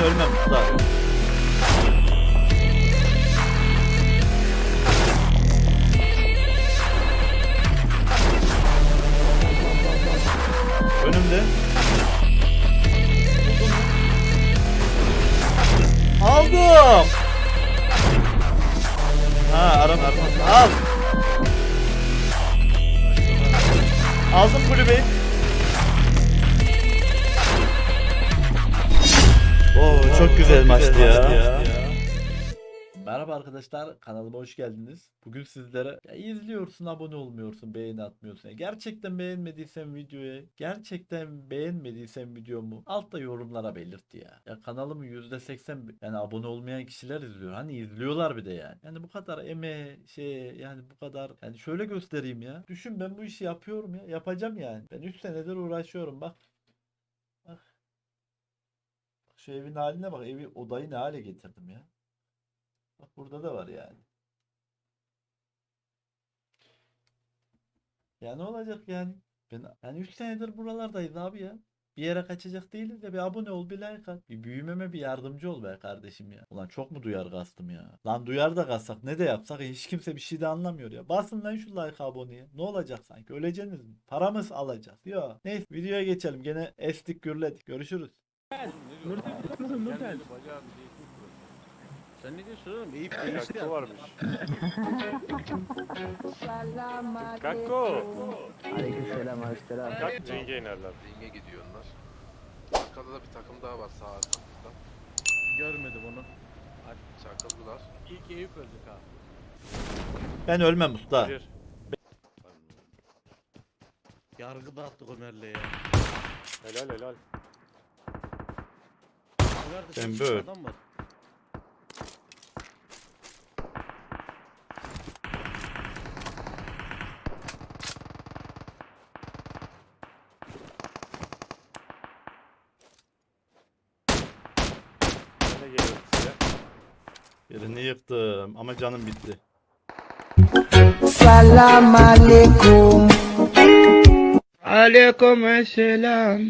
Ben ölmem usta. Önümde. Aldım. Ha aram aram. Al. Aldım kulübeyi. Çok güzel maçtı ya. Merhaba arkadaşlar kanalıma hoş geldiniz. Bugün sizlere ya izliyorsun abone olmuyorsun beğeni atmıyorsun. Ya gerçekten beğenmediysen videoyu gerçekten beğenmediysen videomu altta yorumlara belirt ya. Ya kanalımın %80 yani abone olmayan kişiler izliyor. Hani izliyorlar bir de yani. Yani bu kadar emeğe şey yani bu kadar yani şöyle göstereyim ya. Düşün ben bu işi yapıyorum ya yapacağım yani. Ben 3 senedir uğraşıyorum. Bak. Şu evin haline bak. Evi odayı ne hale getirdim ya. Bak burada da var yani. Ya ne olacak yani? Ben yani 3 senedir buralardayız abi ya. Bir yere kaçacak değiliz de bir abone ol bir like at. Bir büyümeme bir yardımcı ol be kardeşim ya. Ulan çok mu duyar kastım ya? Lan duyar da kassak ne de yapsak hiç kimse bir şey de anlamıyor ya. Basın lan şu like aboneye. Ne olacak sanki? Öleceksiniz mi? Paramız alacağız. Yo. Neyse videoya geçelim. Gene estik gürledik. Görüşürüz. Sen ne diyorsun oğlum? Eyüp değişti Kakko varmış. Kakko. Aleykümselam aleykümselam. Kalk ringe inerler. Ringe gidiyor onlar. Arkada da bir takım daha var sağ arkamızda. Görmedim onu. Çakıldılar. İlk Eyüp öldük ha. Ben ölmem usta. Bir. Yargı dağıttık Ömer'le ya. Helal helal. Ömer'de Ben böyle. adam var. Birini yıktım ama canım bitti. Salam alaikum. Aleyküm selam.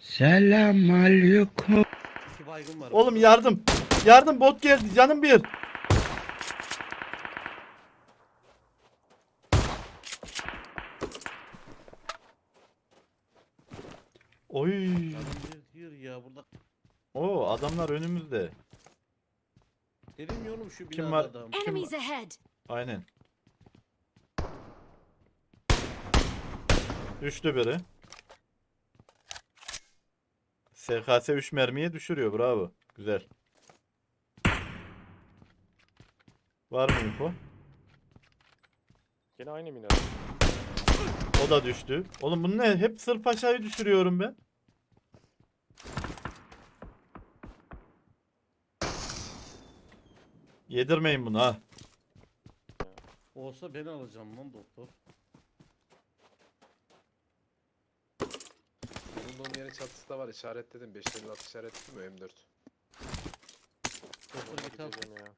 Selam aleyküm. Baygın var. Oğlum yardım. Yardım bot geldi canım bir. Oy. Bir yürü ya burada. O adamlar önümüzde. Dedim ya oğlum şu Kim binada var? adam. Kim Enemies ahead! Aynen. Düştü biri. SKS 3 mermiye düşürüyor bravo. Güzel. Var mı info? Yine aynı mina. O da düştü. Oğlum bunu ne? Hep sırf aşağıyı düşürüyorum ben. Yedirmeyin bunu ha. Olsa ben alacağım lan doktor. Çatısı da var işaretledim. 5 at işaretledim mi M4? Doktor git al. Gideceğim ya.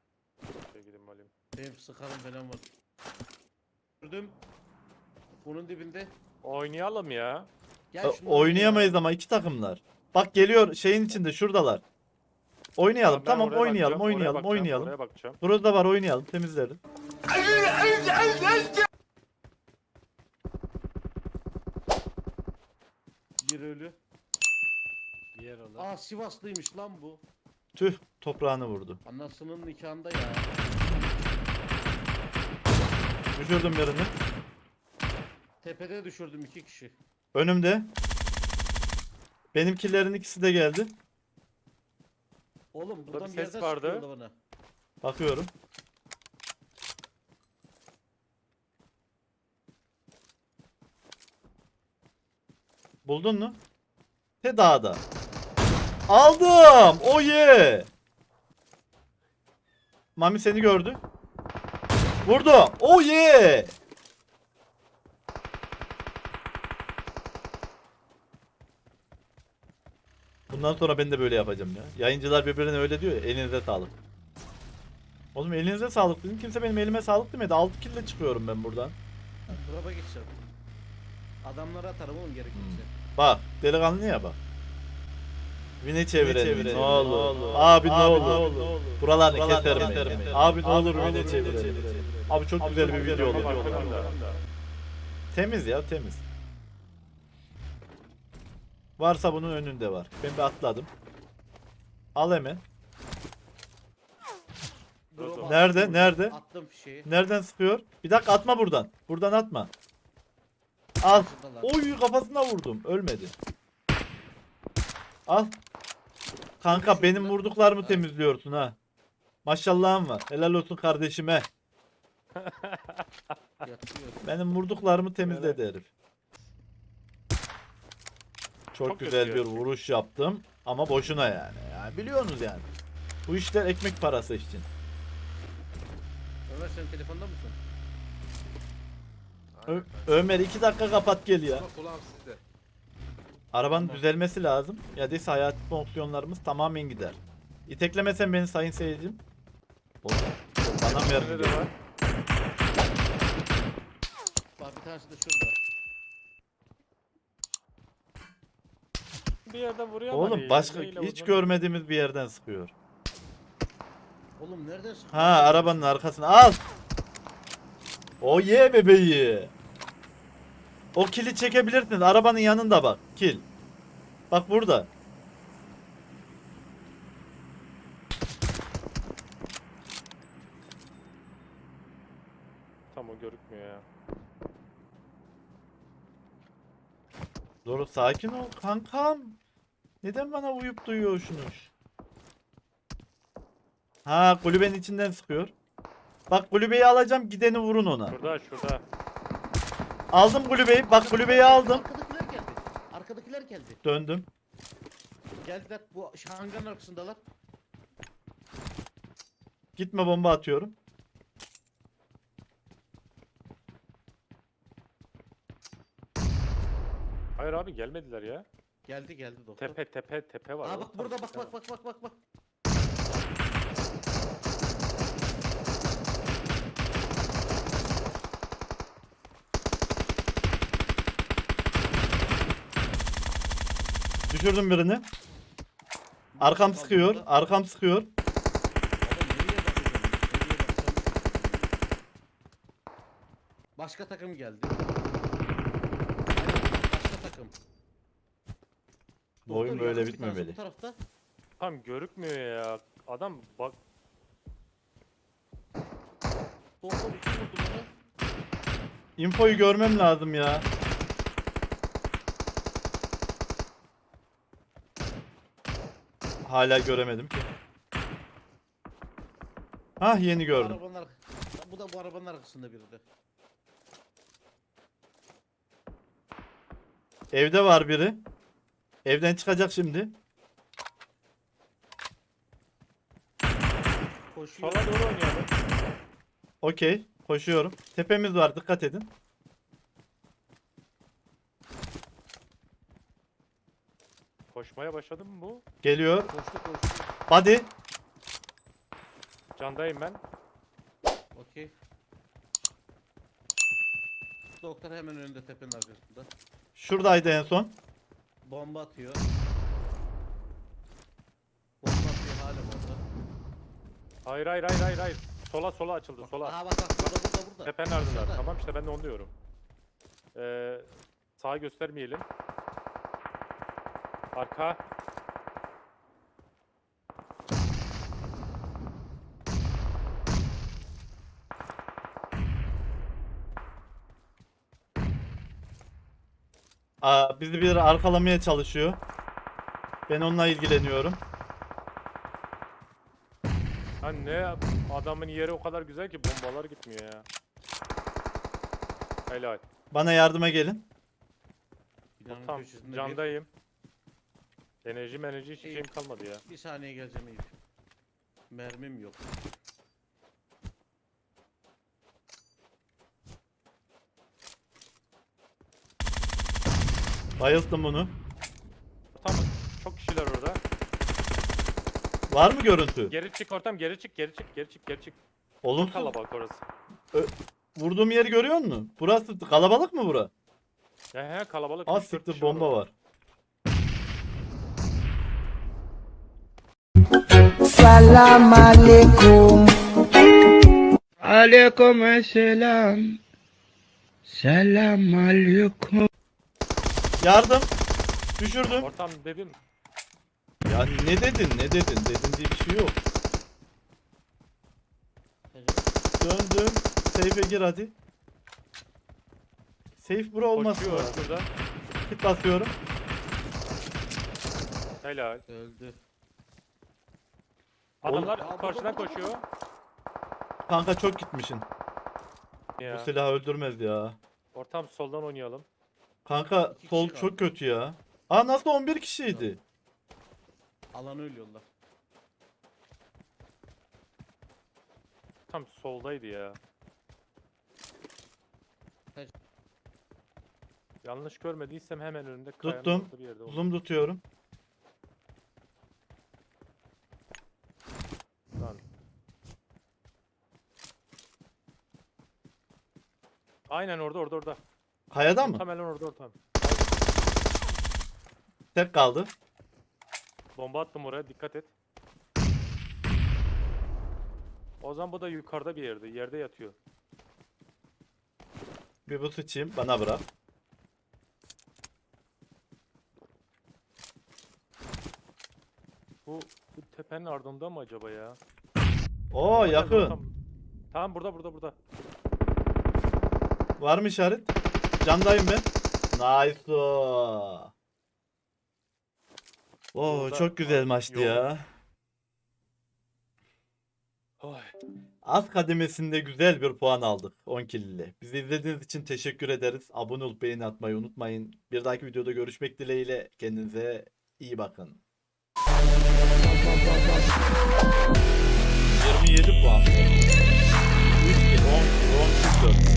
Şey gideyim alayım. Benim sıkarım falan var. Gördüm. Bunun dibinde. Oynayalım ya. Gel E, şunu Oynayamayız ama iki takımlar. Bak geliyor şeyin içinde şuradalar. Oynayalım Ben tamam oraya oynayalım bakacağım, oraya oynayalım bakacağım, oynayalım. Oraya bakacağım. Burada var oynayalım temizleriz. Bir ölü. Yer alır. Aa Sivaslıymış lan bu. Tüh toprağını vurdu. Anasının nikahında ya. Düşürdüm birini. Tepede düşürdüm iki kişi. Önümde. Benimkilerin ikisi de geldi. Oğlum buradan bir ses yerden vardı. sıkıyordu bana. Bakıyorum. Buldun mu? Te dağda. Aldım. Oh yeah. Mami seni gördü. Vurdu. Oh yeah. Bundan sonra ben de böyle yapacağım ya. Yayıncılar birbirine öyle diyor ya. Elinize sağlık. Oğlum elinize sağlık dedim. Kimse benim elime sağlık demedi. 6 kille çıkıyorum ben buradan. Drop'a geçeceğim. Adamlara atarım oğlum gerekirse. Bak delikanlıya bak. Vini çevirelim. Ne olur. Abi ne olur. Buralarını keserim. Abi ne olur vini çevirelim. Abi çok güzel bir video olur. Temiz ya temiz. Varsa bunun önünde var. Ben bir atladım. Al hemen. Nerede? attım, Nerede? Attım fişeği. Nereden sıkıyor? Bir dakika atma buradan. Buradan atma. Al. Oy kafasına vurdum. Ölmedi. Al. Kanka benim vurduklarımı temizliyorsun ha. Maşallahım var. Helal olsun kardeşime. Yatıyor. Benim vurduklarımı temizledi herif. Çok, Çok güzel bir vuruş yaptım ama boşuna yani. yani. Biliyorsunuz yani. Bu işler ekmek parası için. Ömer sen telefonda mısın? Ö-. Ömer iki dakika kapat gel ya. Kulağım sizde. Arabanın Tamam. düzelmesi lazım. Ya değilse hayati fonksiyonlarımız tamamen gider. İteklemesen beni sayın seyircim. Oğlum, bana mı yardım ediyor? Bak bir tanesi de şurada. Bir yerden vuruyor ama Oğlum değil. başka hiç vurduğunu- görmediğimiz bir yerden sıkıyor. Oğlum nereden sıkıyor? Ha arabanın arkasına al. O ye bebeği. O kili çekebilirsiniz. Arabanın yanında bak. Kil. Bak burada. Tam o görükmüyor ya. Doğru sakin ol kankam. Neden bana uyup duyuyorsunuz? Ha kulübenin içinden sıkıyor. Bak kulübeyi alacağım gideni vurun ona. Şurada şurada. Aldım kulübeyi. Bak kulübeyi aldım. Arkadakiler geldi. Arkadakiler geldi. Döndüm. Geldiler bu hangarın arkasındalar. Gitme bomba atıyorum. Hayır abi gelmediler ya. Geldi geldi doktor. Tepe tepe tepe var. Aa oğlum. bak burada bak bak bak bak bak bak. Düşürdüm birini. Arkam sıkıyor. Arkam sıkıyor. Başka takım geldi. Başka takım. Bu oyun böyle bitmemeli. Bu tarafta. Tam görükmüyor ya. Adam bak Doktor iki. Infoyu görmem lazım ya. Hala göremedim ki. Hah yeni gördüm. arabanın ar- Bu da bu arabanın arkasında biri de. Evde var biri. Evden çıkacak şimdi. Koşuyor. sola doğru oynayalım. Okey. Koşuyorum. Tepemiz var dikkat edin. Koşmaya başladı mı bu? Geliyor. Koştu koştu. Hadi. Candayım ben. Okey. Doktor hemen önünde tepenin arkasında. Şuradaydı en son. Bomba atıyor. Bomba atıyor hala orada. Hayır hayır hayır hayır hayır. Sola sola açıldı sola. Aa bak bak burada burada burada. Tepenin ardında. Şurada. Tamam işte ben de onu diyorum. Ee, sağa göstermeyelim. Arka. Aa, bizi bir arkalamaya çalışıyor. Ben onunla ilgileniyorum. Ha ne adamın yeri o kadar güzel ki bombalar gitmiyor ya. Helal. Bana yardıma gelin. Binanın Tamam köşesinde bir- candayım. Enerji enerji İyi. şeyim kalmadı ya. Bir saniye geleceğim Eyüp. Mermim yok. Bayılttım bunu. Tamam çok kişiler orada. Var mı görüntü? Geri çık ortam geri çık geri çık geri çık geri çık. Oğlum Çok kalabalık orası. vurduğum yeri görüyor musun? Burası kalabalık mı bura? He he kalabalık. Az üç, dört siktir kişi bomba orada. var. Salam alaikum. Aleyküm selam. Selam aleyküm. Yardım. Düşürdüm. Ortam dedim. Ya ne dedin ne dedin dedin diye bir şey yok. Dön dön. Safe'e gir hadi. Safe bura olmaz. Koşuyor şurada. Hit basıyorum. Helal. Öldü. Adamlar karşıdan koşuyor. Kanka çok gitmişsin. Ya. Bu silah öldürmez ya. Ortam soldan oynayalım. Kanka İki sol kişi çok kaldı. kötü ya. Aa nasıl 11 kişiydi? Alanı ölüyorlar. Tam soldaydı ya. Yanlış görmediysem hemen önünde kayanın Tuttum. orada bir yerde oldu. Zoom tutuyorum. Lan. Aynen orada orada orada. Kayada mı? Muhtemelen orada ortam. Tek kaldı. Bomba attım oraya dikkat et. O zaman bu da yukarıda bir yerde. Yerde yatıyor. Bir bu sıçayım bana bırak. Bu, bu tepenin ardında mı acaba ya? Oo yakın. Tamam burada burada burada. Var mı işaret? Camdayım ben. Nice. Oo çok güzel maçtı ya. Az kademesinde güzel bir puan aldık 10 kill ile. Bizi izlediğiniz için teşekkür ederiz. Abone olup beğeni atmayı unutmayın. Bir dahaki videoda görüşmek dileğiyle. Kendinize iyi bakın. 27 puan. 3 10 kill, 10 kill,